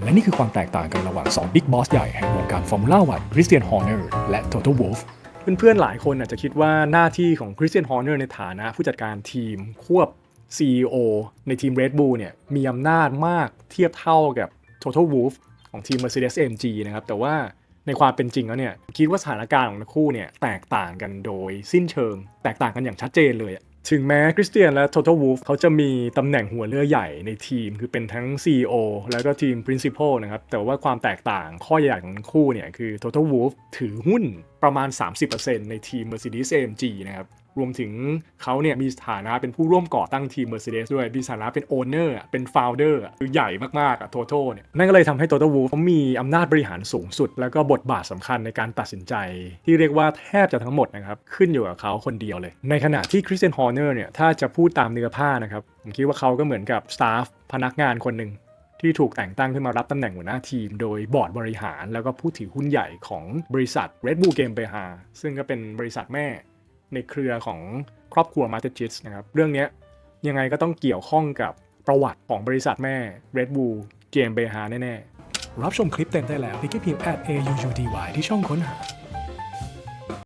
และนี่คือความแตกต่างกันระหว่าง2บิ๊กบอสใหญ่แห่งวงการฟอร์มูล่าวันคริสเตียนฮอร์เนอร์และโ o โ a ว w ลฟเพื่อนๆหลายคนอาจจะคิดว่าหน้าที่ของคริสเตียนฮอร์เนอร์ในฐานะผู้จัดการทีมควบ CEO ในทีม Red Bull เนี่ยมีอำนาจมากเทียบเท่ากับ Total Wolf ของทีม Mercedes AMG นะครับ แต่ว่าในความเป็นจริงแล้วเนี่ยคิดว่าสถานการณ์ของทั้งคู่เนี่ยแตกต่างกันโดยสิ้นเชิง แตกต่างกันอย่างชัดเจนเลย ถึงแม้คริสเตียนและ Total Wolf เขาจะมีตำแหน่งหัวเรือใหญ่ในทีม คือเป็นทั้ง CEO แล้วก็ทีม Principal นะครับ แต่ว่าความแตกต่างข้อใหญ่ของคู่เนี่ย คือ Total Wolf ถือหุ้นประมาณ 30%ในทีม Mercedes AMG นะครับ รวมถึงเขาเนี่ยมีฐานะเป็นผู้ร่วมก่อตั้งทีม Mercedes ด้วย มีฐานะเป็น Owner อะเป็น Founder อะคือใหญ่มากๆอะ Total เนี่ย นั่นก็เลยทำให้ Total Wolf เขามีอำนาจบริหารสูงสุด แล้วก็บทบาทสำคัญในการตัดสินใจ ที่เรียกว่าแทบจะทั้งหมดนะครับ ขึ้นอยู่กับเขาคนเดียวเลย ในขณะที่ Christian Horner เนี่ย ถ้าจะพูดตามเนื้อผ้านะครับ ผมคิดว่าเขาก็เหมือนกับ staff พนักงานคนหนึ่งที่ถูกแต่งตั้งขึ้นมารับตำแหน่งหัวหน้าทีม โดยบอร์ดบริหารแล้วก็ผู้ถือหุ้นใหญ่ของบริษัท Red Bull Game b e h a ซึ่งก็เป็นบริษัทแม่ ในเครือของครอบครัวมาสเตอร์จิสนะครับ เรื่องนี้ยังไงก็ต้องเกี่ยวข้องกับประวัติของบริษัทแม่ Red Bull Game b e h a แน่ ๆ รับชมคลิปเต็มได้แล้วที่เพียงแอด AUUDY ที่ช่องค้นหา